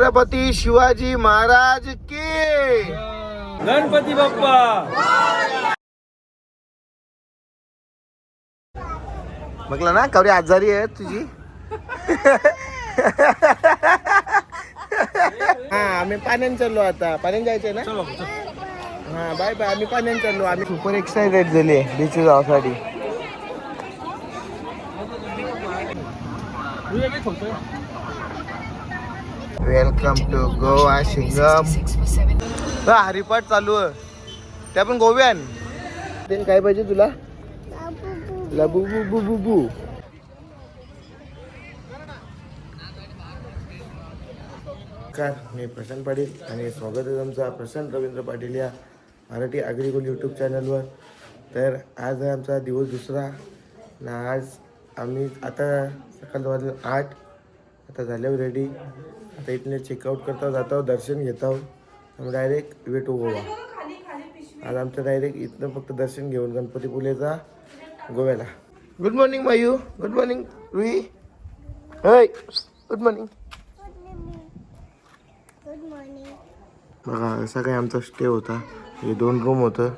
छत्रपती शिवाजी महाराज की? गणपती बाप्पा. बघला ना कवरी आजारी आहे तुझी? हा आम्ही पाण्यात चाललो आता. पाण्यात जायचंय ना? हा बाय बाय आम्ही पाण्यात चाललो. आम्ही सुपर एक्साइटेड झाले बीच जाण्यासाठी वेलकम टू गोवा शिंगम हा, हरिपाठ चालू आहे. त्या पण गोव्यान. ते काय पाहिजे तुला? लबू बू बू बू बू नमस्कार मी प्रशांत पाटील आणि स्वागत आहे तुमचा. प्रशांत रवींद्र पाटील या मराठी अग्रिकोल यूट्यूब चॅनलवर तर आज आहे आमचा दिवस दुसरा. ना आज आम्ही आता सकाळ वाजले आठ आता झाल्यावर रेडी आता इथले चेकआउट करता जातो दर्शन घेत आहोत डायरेक्ट वे टू गोवा आज आमचं डायरेक्ट इथनं फक्त दर्शन घेऊन गणपतीपुलेचा गोव्याला. Good morning Mayu. Good morning Rui. हय गुड मॉर्निंग बघा असा काही आमचा स्टे होता. हे दोन रूम होतं.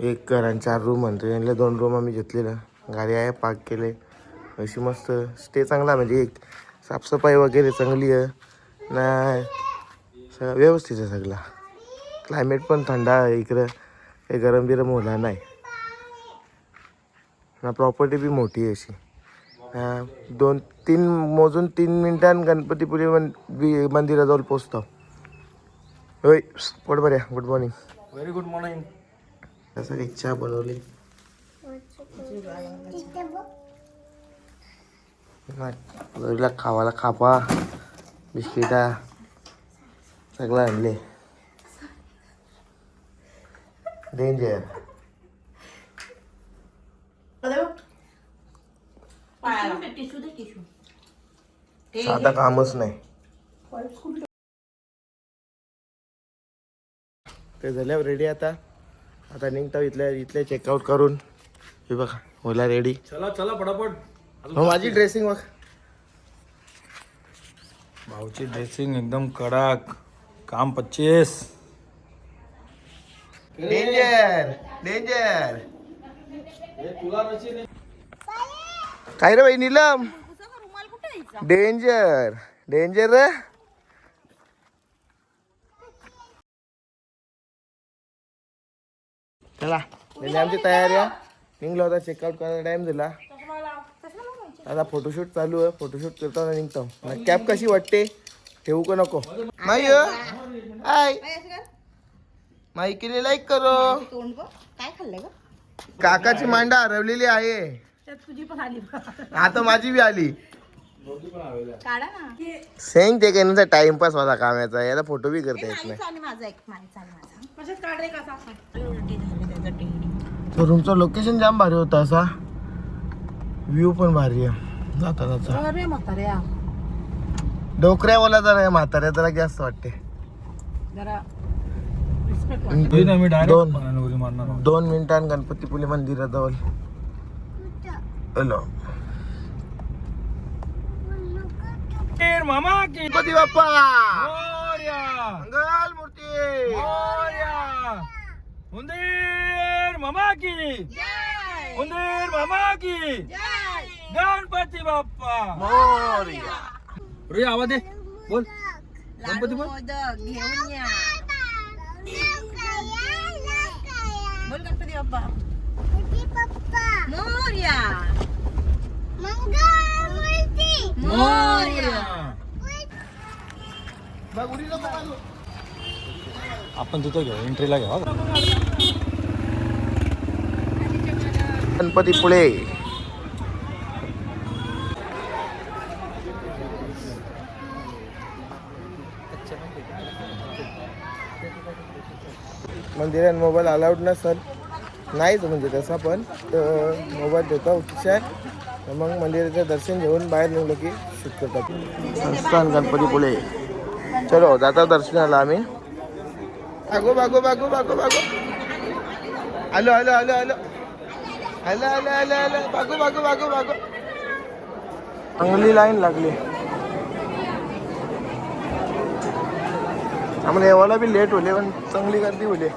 एक घरान आणि चार रूम म्हणतो यांना दोन रूम आम्ही घेतलेलं. गाडी आहे पार्क केले अशी मस्त स्टे चांगला म्हणजे एक साफसफाई वगैरे चांगली आहे. ना सगळं व्यवस्थित आहे सगळा. क्लायमेट पण थंड आहे इकडं. काही गरम बिरम होणार नाही. ना प्रॉपर्टी बी मोठी आहे अशी. दोन तीन मोजून तीन मिनिटां गणपतीपुळे मन बी मंदिराजवळ पोचतो. होय पोट बऱ्या good morning very good morning एक चहा बनवली. खावाला खापा. बिस्किटा. सगळं आणले. डेंजर साधा कामच नाही. ते झाल्यावर रेडी आता. आता निघतो इथल्या इथले चेकआउट करून. हे बघा होला रेडी चला चला पटापट. हो माझी ड्रेसिंग बघ. भाऊची ड्रेसिंग एकदम कडक. काम पच्चीस. डेंजर डेंजर काय रे बाई नीलम? डेंजर डेंजर रे. चला म्हणजे आमची तयारी आहे निघलो होता चेकआउट करायला टाइम दिला आता फोटोशूट चालू आहे. फोटोशूट करताना निघतो. कॅप कशी वाटते? ठेवू का नको? माई आय माई केले लाईक करो. काय खाल्लं काकाची मांडा हरवलेली आहे. आता माझी बी आली. सेंग ते काही टाइमपास माझा कामाचा याला फोटो बी करता येत नाही. रूमचं लोकेशन जाम भारी होतं असा. व्ह्यू पण भारी आहे. जाता जाता अरे म्हाताऱ्या. डोकऱ्यावाला जरा म्हाताऱ्या जरा जास्त वाटते. जरा रिस्पेक्ट मी डायरेक्ट दोन उडी मारणार आहोत. दोन मिनिटां गणपतीपुले मंदिराजवळ. हॅलो. वीर मामा की गणपती बाप्पा! मोरया. मंगल मूर्ती! मोरया. उंदीर मामा की उंदीर मामा की गणपती बाप्पा. मोरया. रे आवाज दे. बोल. लाडू मोदक घेऊन या. बोल गणपती बाप्पा. मोरया. मोरया. आपण तिथं घेऊ एंट्रीला घेऊ हा. गणपतीपुळे मंदिरात मोबाईल अलाउड नसल नाहीच म्हणजे तसा पण तर मोबाईल देतो खिशात मग मंदिराचं दर्शन घेऊन बाहेर निघलो की शूट करतात. संस्थान गणपतीपुळे चलो जाता दर्शनाला आम्ही. बागो बागो बागो बागो बागो आलो आलो आलो आलो. आलो आलो आलो आलो. बागो बागो बागो बागो चांगली लाईन लागली. आम्हाला येवायला बी लेट होले पण चांगली गर्दी होली.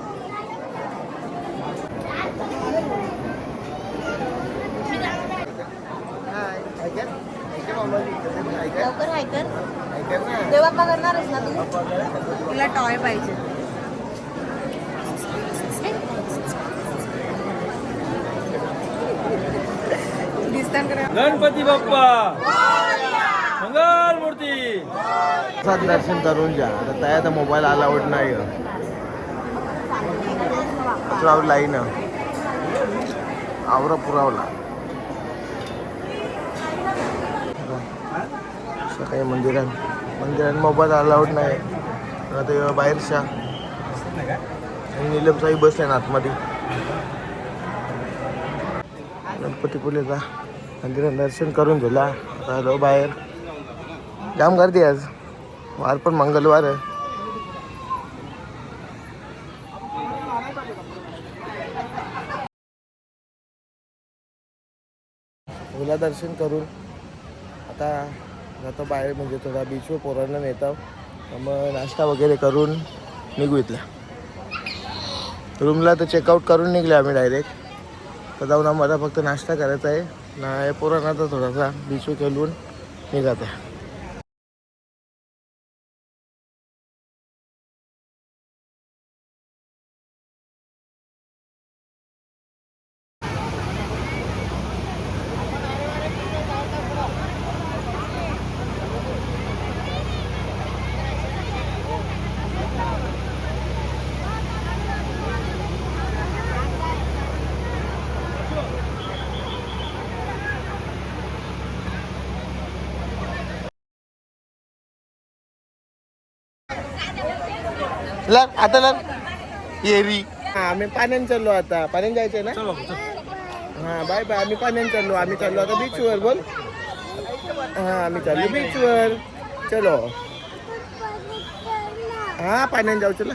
लवकर ऐकर देवा करणारच ना तू. तुला टॉय पाहिजे. दिसतान करा गणपती बाप्पा! मंगल मूर्ती. सात दर्शन करून जा आता त्या मोबाईल अलाउड नाही. पुराव लाईन. आवरा पुरावला. काही मंदिरात. मंदिरात मोबाईल अलाउड नाही. तर आता बाहेरच्या. आणि निलमसाई बस आहे ना आतमध्ये. गणपतीपुलेचा मंदिरात दर्शन करून झाला. आता बाहेर. जाम गर्दी आज. वार पण मंगळवार आहे. ओला दर्शन करून आता जातो बाहेर म्हणजे थोडा बीचवर पोरांना नेतो मग नाश्ता वगैरे करून निघू इथल्या रूमला तर चेकआउट करून निघले आम्ही डायरेक्ट तर जाऊन आम्हाला फक्त नाश्ता करायचा आहे. ना पोरांना तर थोडासा बीचवर खेळून निघत आहे लग आता लग. येरी हा आम्ही पाण्याने चाललो आता. पाण्याने जायचंय ना? हा बाय बाय आम्ही पाण्याने चाललो. आम्ही चाललो आता बीचवर बोल. हा आम्ही चाललो बीचवर चलो. हा पाण्याने जाऊ चला.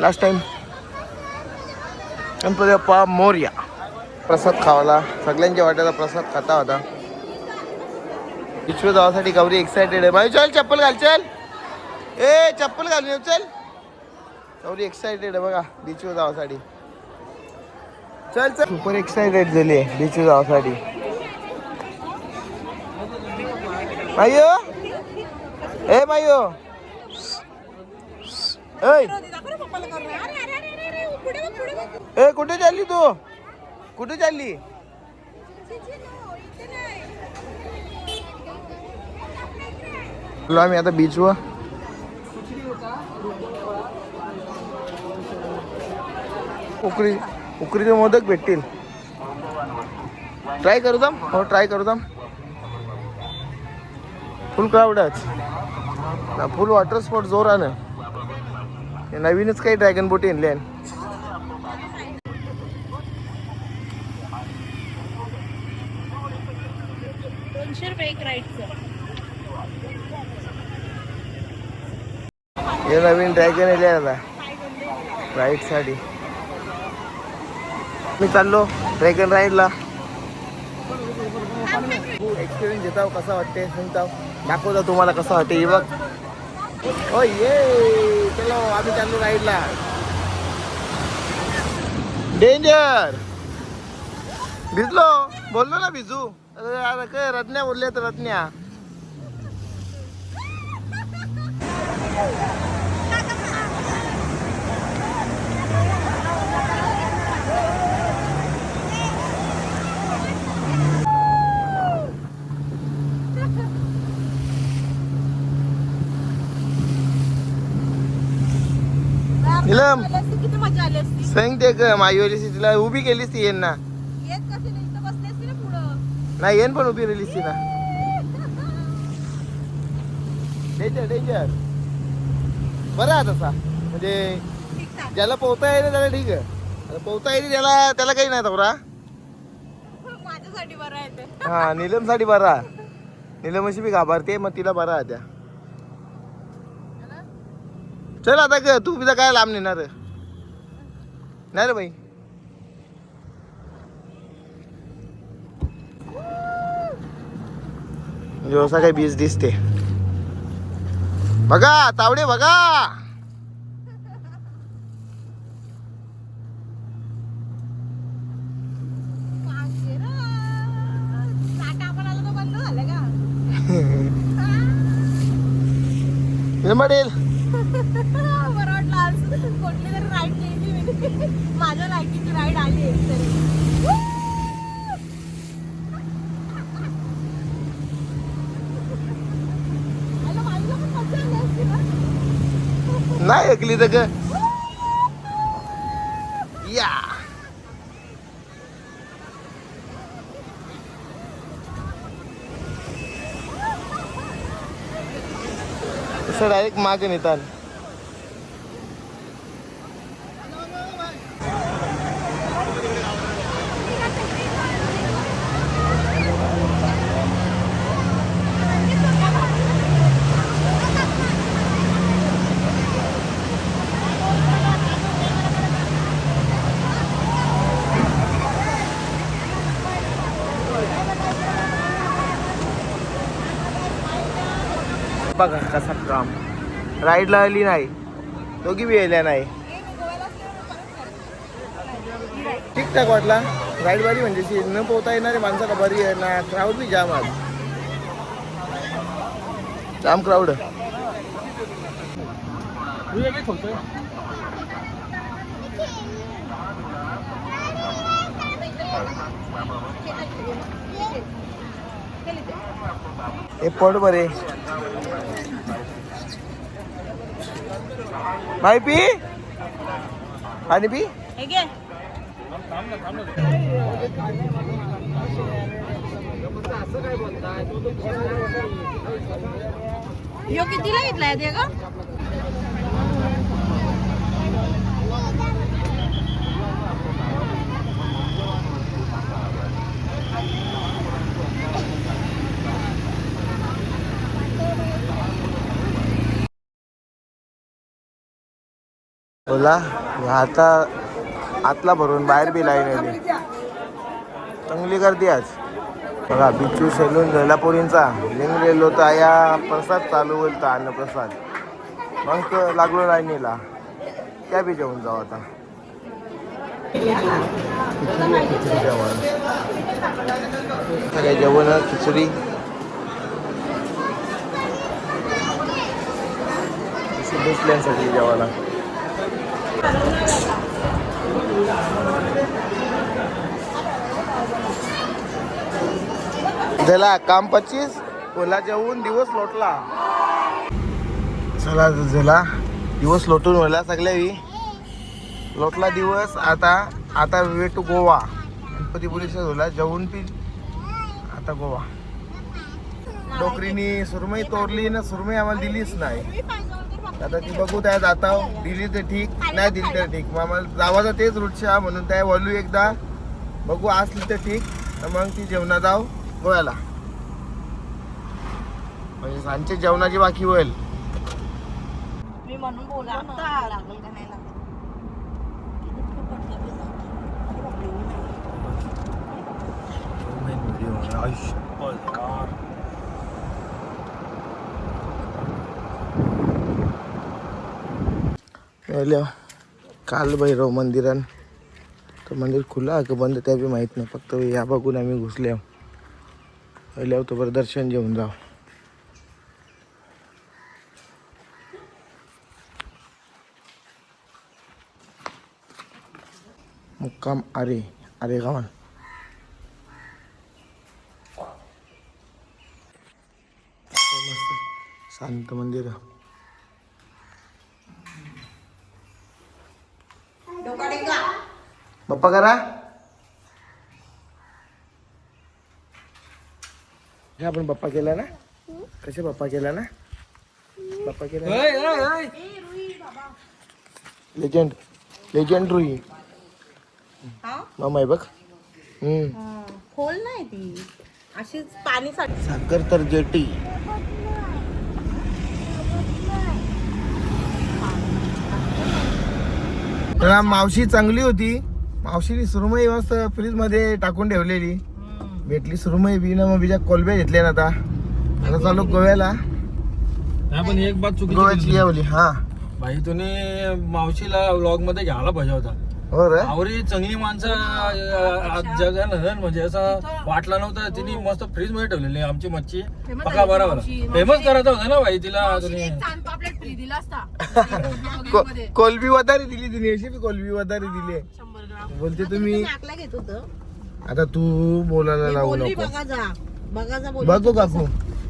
Last time Ganpati Bappa Morya. प्रसाद खावाला. सगळ्यांच्या वाट्याचा प्रसाद खाता होता. बीचवर जावासाठी गौरी एक्सायटेड आहे. बाई चल चप्पल घाल चल. ए चप्पल घालून येऊ चल. गौरी एक्सायटेड आहे बघा बीचवर जावासाठी. चल चल. सुपर एक्सायटेड झाली आहे बीचवर जावासाठी. मायो? ए मायो? ऐ. ए कुठे चालली तू? कुठे चालली? आम्ही आता बीचवर उकडी उकडीचे मोदक भेटतील. ट्राय करू दाम हो ट्राय करू दाम फुल क्राऊडच ना फुल वॉटर स्पॉट जोरानं हे नवीनच काही ड्रॅगन बोट येणले दोनशे रुपये एक राईडचं हे नवीन ड्रॅगन येले आता. राईडसाठी मी चाललो ड्रॅगन राईडला एक्सपिरियन्स घेताव कसा वाटते सांगताव? दाखवता तुम्हाला कसं वाटते हे बघ. ओ ये! चलो आम्ही चाललो राईडला डेंजर भिजलो. बोललो ना भिजू. अरे अरे काय रत्न्या बोलले तर रत्न्या नीलम किती मजा आली असती सांगते का माईवाली तिला उभी केलीस ती येईन ना नाही येईन पण उभी राहिलीस ती ना डेंजर डेंजर बरं आहे तसा. म्हणजे ज्याला पोहता येईल त्याला ठीक आहे. पोहता येईल त्याला त्याला काही नाही तवरा. हा नीलमसाठी बरा नीलम अशी बी घाबरते मग तिला बरा आहे त्या. चल आता ग तू बिजा काय लांब नेणार नाही रे बाई. व्यवसाय काही बीज दिसते. बघा तावडे बघा. मडेल ना. तर ग या सर डायरेक्ट मागे नेतात बघा कसा काम राईडला आली नाही. दोघी बी यायल्या नाही. ठीकठाक वाटला. राईड बारी म्हणजे न पोहता येणारे माणसाला बरी आहे ना? क्राऊड बी जाम आज. जाम क्राऊड हे पड बरे. भाई पी? पाणी पी? हे घे यो कितीला घेतलाय ते का बोला आता आतला भरून बाहेर बी लाईन आली. चांगली गर्दी आज. बघा बिच्चू सेलून झेलापुरींचा लिंग रेलो तर या प्रसाद चालू होईल तर अन्नप्रसाद मग तर लागलो लाईनीला. त्या बी जेवून जाऊ आता. खिचडी जेवण सगळे जेवण खिचडी दुसऱ्यांसाठी जेवायला. झाला काम पच्चीस कोला जेवून दिवस लोटला. चला झाला दिवस लोटून व्हायला सगळ्यावी लोटला दिवस आता आता वे टू गोवा. गणपतीपुरीचा झाला जेवून पी. आता गोवा. डोकरीनी सुरमई तोडली ना सुरमई आम्हाला दिलीच नाही. आता ती बघू त्या जाता दिली तर ठीक नाही दिली तर ठीक. मग आम्हाला जावाचा तेच रूटशा म्हणून त्या वळू एकदा. बघू असली तर ठीक. तर मग ती जेवणा जाऊ गोव्याला. म्हणजे सांजचे जेवणाची बाकी होईल. मी म्हणून बोला आता लागेल का काल भैरव मंदिरान. तो मंदिर खुलं आहे का बंद त्या बी माहीत नाही फक्त या बघून आम्ही घुसले. पहिल्यावर तो बरं दर्शन घेऊन जाऊ. मुक्काम अरे अरे गावन शांत मंदिर बाप्पा करा. हे आपण बाप्पा केला ना? कसे बाप्पा केला ना? बाप्पा केला लेजंड लेजंड रुई हा? मामा आहे बघ. हम्म. खोल नाही ती. अशीच पाणी साखर तर जेटी. मावशी चांगली होती. मावशीने सुरमई मस्त फ्रीजमध्ये टाकून ठेवलेली. भेटली सुरमई बी ना मग बिजा कोलबे घेतले ना आता. आता चालू गोव्याला. नाही पण एक बात चुकीची गोव्याची. यावली हा. भाई तुम्ही मावशीला व्लॉगमध्ये घ्यायला पाहिजे होता. हो रे. आवरी चांगली माणसं हं, म्हणजे असं वाटलं नव्हतं. तिने मस्त फ्रीजमध्ये ठेवलेली आमची मच्छी. पका बरोबर. फेमस करायचं होतं ना भाई तिला दिला असता. कोलबी वदारी दिली तिने अशी कोलबी वदारी दिली शंभर ग्राम बोलते तुम्ही नाकला घेत होतं आता तू बोलायला लावू बोलली नको बघा जा बघा जा बोलली बघू तू काकू.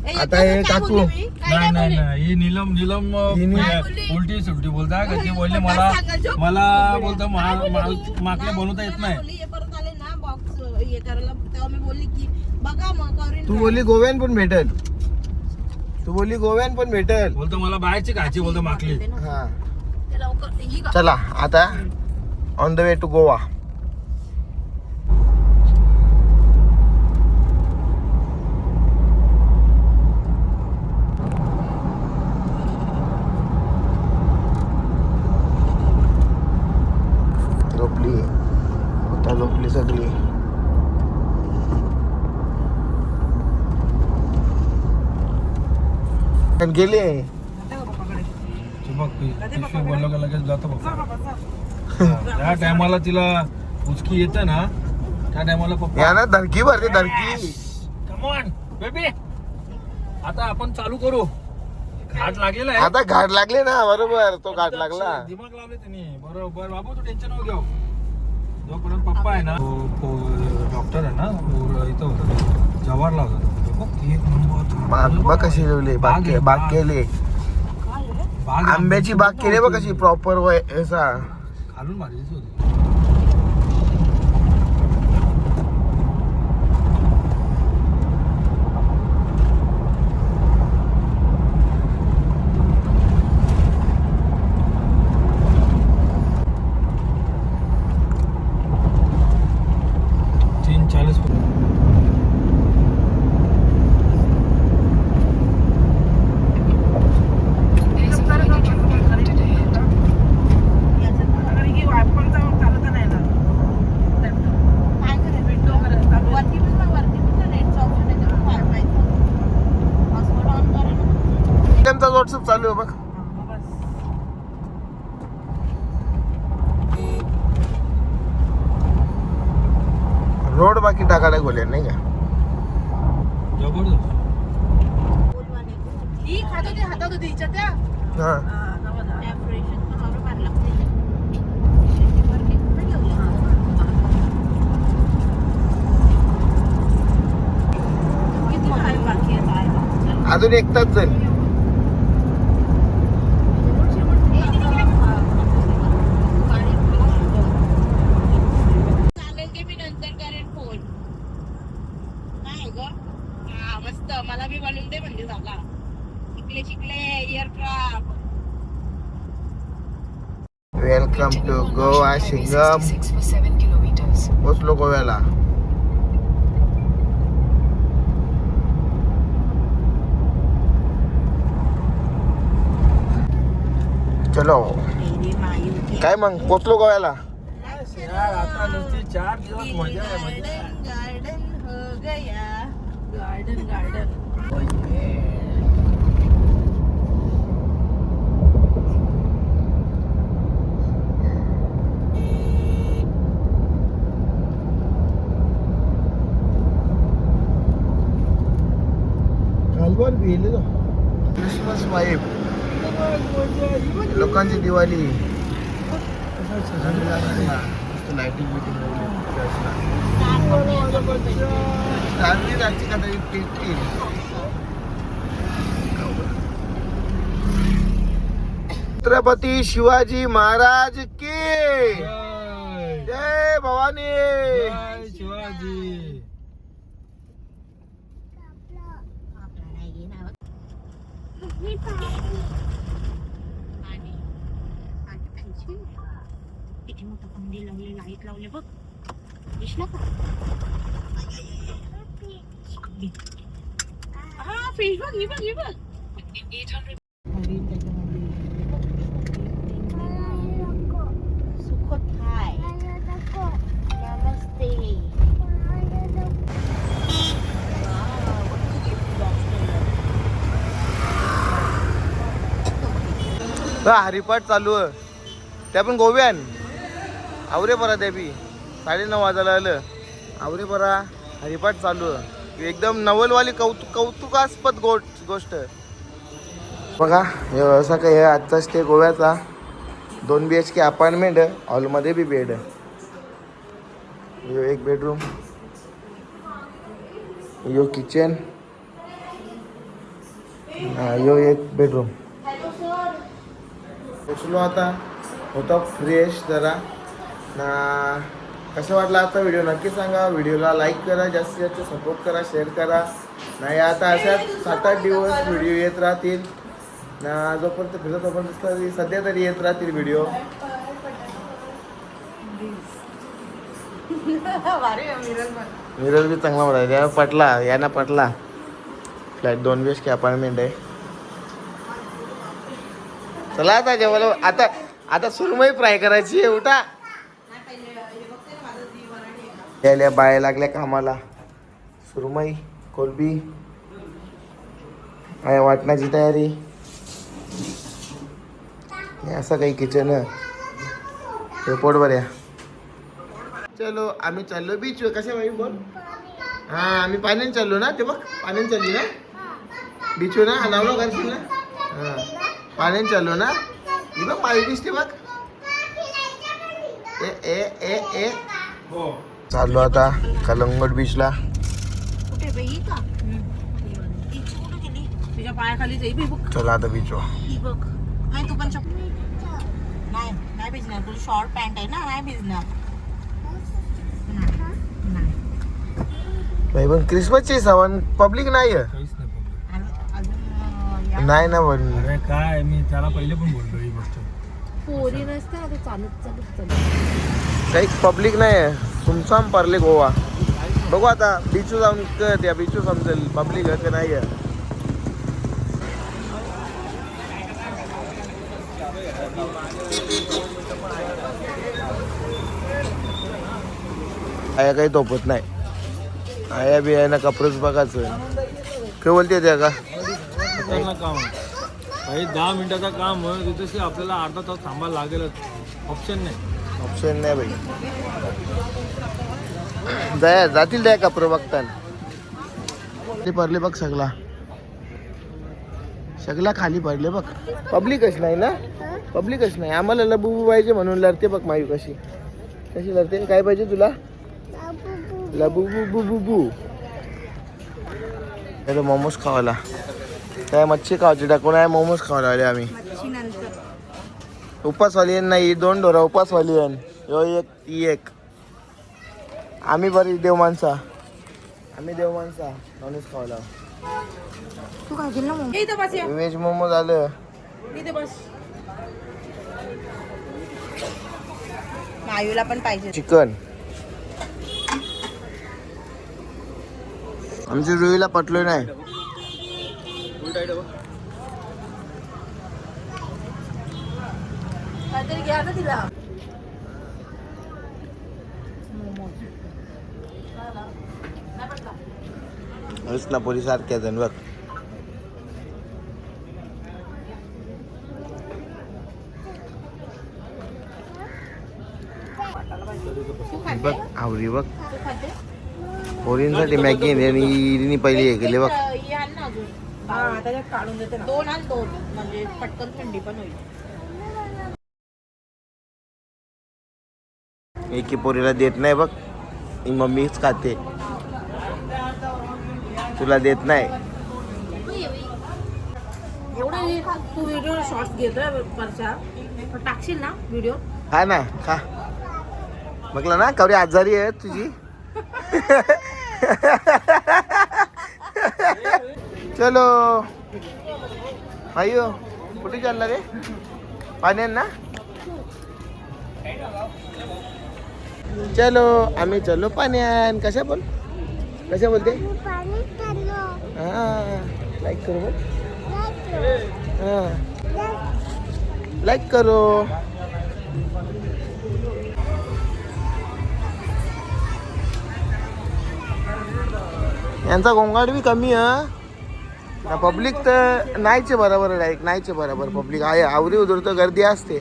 ए, आता हे? काय काकू बोलली मी? काय नाही नाही ही नीलम नीलम हिने-? उलटी सुलटी बोलता का ती बोलले मला? मला बोलतो मा- काय बोलली मा- मी? माकले बनवता येत नाही बोलली, हे परत आले ना बॉक्स हे करायला तेव्हा मी बोलली की बघा मग करीन तू. बोलली गोव्यान पण भेटेल तू बोलली गोव्यान पण भेटेल बोलतो मला बाहेरची खायची बोलतो माकली. हा ही? चला आता on the way to Goa झोपली आता झोपली सगळी पण गेले का लगेच जातो त्या टायमाला तिला उचकी येते ना त्या टायमाला पप्पा धरकी भरते धरकी कमॉन बेबी आता आपण चालू करू. घाट लागलेला आहे आता घाट लागले ना बरोबर तो घाट लागला. दिमाग लावले त्यांनी बरोबर बाबू तू टेन्शन नको घेऊ. जोपर्यंत पप्पा आहे ना डॉक्टर आहे ना तो इथं होता. जवाहरला होता बाग बघ कशी ठेवली बाग बाग. केली. आंब्याची बाग केली बघ कशी प्रॉपर वय असा खालून मारायची होती तीन चालीस काय करायचं? वरती पण बघ, वरती पण ना नेटचं option आहे, त्याच्यावर वायफायचं. Hotspot on करा ना. त्यांचा व्हॉट्सअप चालू आहे बघ रोड बाकी टाकायला गोल्या नाही का जबरदस्त ही खात होती हातात होती हिच्या त्या हा त्या फ्रेशच पण बरोबर मारला शेती भरली कुठे ठेवली? किती time बाकी आहे जायला? अजून एक तास जाईल चालेल की मी नंतर करेन फोन काय ग हा मला बी बनवून दे म्हणजे झाला. शिकले शिकले aircraft welcome to Goa Singham पोचलो गोव्याला. चलो. काय मग? पोचलो गोव्याला. यार आता नुसती चार दिवस मजा. गार्डन हो गया. गार्डन क्रिसमस वाईफ लोकांची दिवाळी. लाइटिंग बिटिंग चालली जायची का तरी? छत्रपती शिवाजी महाराज की। जय। जय भवानी। जय शिवाजी। किती मोठं कंदील लावले लाईट लावले बघ दिसलं का हा फ़िश बघ ही बघ ही बघ. हरिपाठ चालू आहे. त्या पण गोव्यान. आवरे परा देवी साडेनऊ वाजायला आलं. आवरे परा हरिपाठ चालू आहे. एकदम नवलवाली कौतुक कौतुकास्पद गोट गोष्ट. बघा हे असा काही आहे आजचा स्टे गोव्याचा. दोन बी एच के अपार्टमेंट आहे. हॉलमध्ये बी बेड आहे. यो एक बेडरूम यो किचन यो एक बेडरूम पोचलो आता. होता फ्रेश जरा. ना कसं वाटलं आजचा व्हिडिओ? नक्की सांगा. व्हिडिओला लाईक करा जास्तीत जास्त सपोर्ट करा शेअर करा. नाही आता अशाच सात आठ दिवस व्हिडिओ येत राहतील. ना जोपर्यंत फिरत तोपर्यंत तरी सध्या तरी येत राहतील व्हिडिओ. मिरर बी चांगला म्हणायचा या पटला यांना पटला फ्लॅट दोन बी एच के अपार्टमेंट आहे. चला आता जेवायला. आता आता सुरमई फ्राय करायची आहे उठा. यायला बाया लागल्या कामाला. सुरमई कोलबी. काय वाटण्याची तयारी. असं काही किचन आहे पोट बऱ्या चलो आम्ही चाललो बीच कशा बाई बोल. हा आम्ही पाण्याने चाललो ना ते बघ. पाण्याने चालली ना? बीचवर ना? नावलं करशील ना? हा. पाण्याने चाललो ना? ही बघ पाणी दिसते बघ. ए ए ए ए. हो. चाललो आता कलंगड बीचला चला आता नाही तू पण नाही नाही भिजणार. तुझी शॉर्ट पॅन्ट आहे ना? नाही भिजणार. नाही, नाही. बाई पण क्रिसमसची सवन पब्लिक नाही आहे नाही ना पण काय मी त्याला पहिले पण बोललो ही गोष्ट. पोरी नसते आता चालत चालत चालत. काही पब्लिक नाही आहे सुमसाम पारले गोवा. बघू आता बीचू जाऊन क- त्या बीचू समजेल पब्लिक आहे का नाही आहे. आया काही तोपत नाही. आया बियानं कपडेच बघायचं. काय बोलते त्या का खतरनाक काही दहा मिनिटाचं काम आहे तिथे आपल्याला अर्धा तास थांबायला लागेलच. ऑप्शन नाही. ऑप्शन नाही भाई जाय जातील त्या का बघताना ते पडले बघ सगळा. सगळा खाली पडले बघ. पब्लिकच नाही ना? पब्लिकच नाही. आम्हाला लबू पाहिजे म्हणून लढते बघ मायू कशी. कशी लढते काय पाहिजे तुला? लबू बुबू बू मोमोज खावायला. काय मच्छी खावायची टाकून आहे? मोमोज खावायला आले आम्ही. उपासवाली आहे नाही दोन ढोरा उपासवाली आहे. ह्यो एक ती एक. आम्ही बरी देव माणसा. आम्ही देव माणसा. नॉनव्हेज या. व्हेज मोमो झालं इथे बस. मायूला पण पाहिजे. चिकन. आमची रुईला पटलो नाही. काहीतरी घ्या ना तिला. ना पोलीस सारख्या जण बघ. बघ आवरी बघ. पोरींसाठी मॅगी आणि पहिली हे केली बघ. हे हा त्याच्यात काढून देते दोन आण दोन म्हणजे पटकन थंडी पण होईल. एकी पोरीला देत नाही बघ. ही मम्मीच खाते. तुला देत नाही. एवढं हे तू व्हिडिओ शॉर्ट्स घेतोय टाकशील ना व्हिडिओ खा ना खा. बघला ना कवरी आजारी आहे तुझी. चलो। आयो कुठे चालला रे? पाण्यात ना. चलो आम्ही चलो पाण्यान कशा बोल? कशा बोलते? हा लाईक करू बोल. हा. लाईक करो. यांचा गोंगाट बी कमी आहे पब्लिक तर नाहीचे बरोबर लाईक नाहीचे बरोबर. पब्लिक आहे आवरी उदर तर गर्दी असते.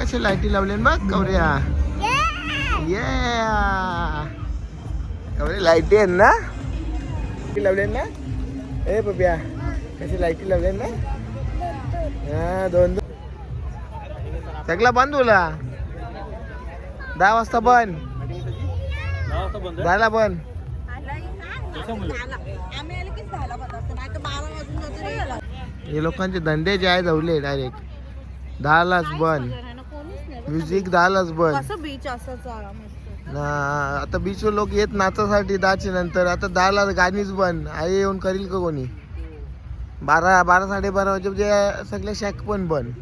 कसे लाईटी लावले बघ कवऱ्या? ये कवरे लाईटी आहेत ना? लावले ना? ए पप्या कशी लाईटी लावले ना? हा दोन दोन सगळा बंद होला. दहा वाजता बंद. झाला बंद. हे लोकांचे धंदे जे आहे जवले डायरेक्ट दहालाच बंद म्युझिक दहालाच बंद बीच ना आता बीचवर लोक येत नाचासाठी दहाच्या नंतर. आता दहाला गाणीच बंद आई येऊन करील का कोणी? बारा बारा साडेबारा वाजे म्हणजे सगळे शॅक पण बंद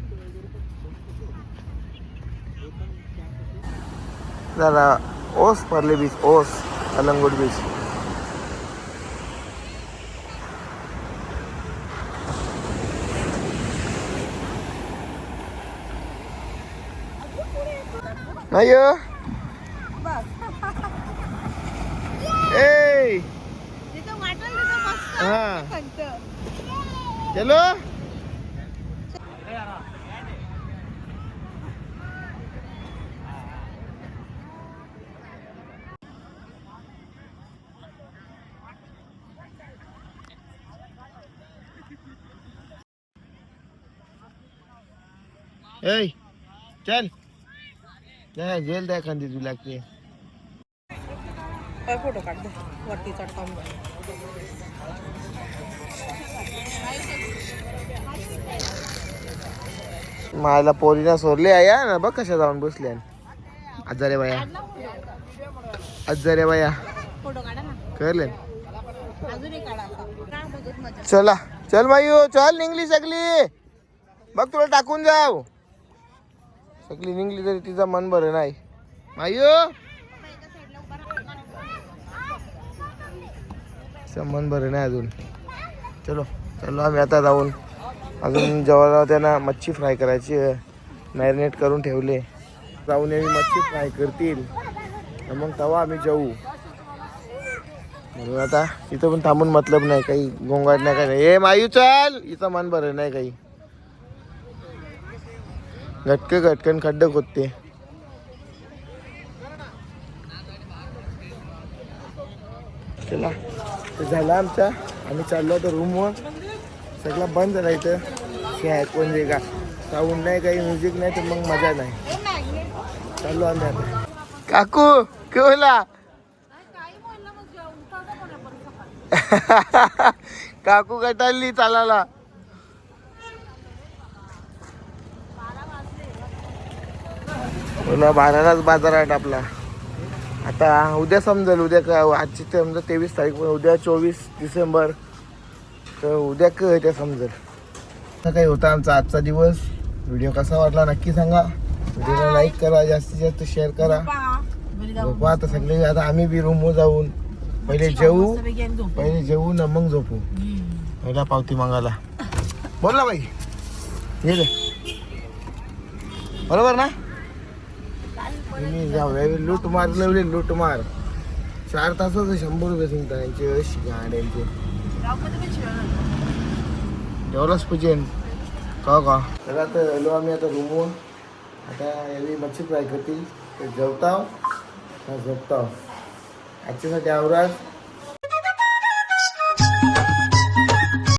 जरा ओस परले बीच ओस. अलंगोट बीच नाही हो. ए तिथं वाटेल तिथं मस्त हा खंत चलो ए चल नाही जेल द्या एखादी तुला लागते काय फोटो काढ दे वरती चढता मला पोरीना सोडले आया ना बघ कशा जाऊन बसल्या आजारे बाया. आजारे बाया. कळले मजा? चला चल मायू चल निघली सगली बघ तुला टाकून जाव सगळी निघली तरी तिचं मन बरं नाही. मायू तिचं मन बरं नाही अजून. चलो चलो आम्ही आता जाऊन अजून जेव्हा त्यांना मच्छी फ्राय करायची मॅरिनेट करून ठेवले. जाऊन आम्ही मच्छी फ्राय करतील. मग तेव्हा आम्ही जाऊ. म्हणून आता इथं पण थांबून मतलब नाही काही गोंगाट नाही काही नाही. ए मायू चल! इथं मन बरं नाही काही. घटके घटकन खड्डे खोदते. चला ते झाला आमचा. आम्ही चाललो होतो रूमवर सगळं बंद झाला इथं. हे कोण जे का? साऊंड नाही काही म्युझिक नाही तर मग मजा नाही. चाललो आम्ही आता. काकू केवला काकू कटाली चालायला. बोला बारालाच बाजारात आपला. आता उद्या समजेल उद्या का आजची ते समजा तेवीस तारीख पण उद्या चोवीस डिसेंबर. तर उद्या काय ते समजेल. असं काही होता आमचा आजचा दिवस. व्हिडिओ कसा वाटला नक्की सांगा. व्हिडिओला लाईक करा जास्तीत जास्त शेअर करा. झोपा आता सगळे आता आम्ही बी रूमवर जाऊन पहिले जेवू पहिले जेवू ना मग झोपू. पहिला पावती मागायला. बोल ना बाई. बरोबर ना? मी जाऊया लूट मार लावले लूट मार. चार तासाचं शंभर रुपये सांगता यांचे अशी गाड्यांचे एवढंच पूजेन. का का? तर आता आलो आम्ही आता रूमवर आता यावी मच्छी फ्राय करतील. ते जेवताव. झोपताव. आजच्यासाठी आवराज.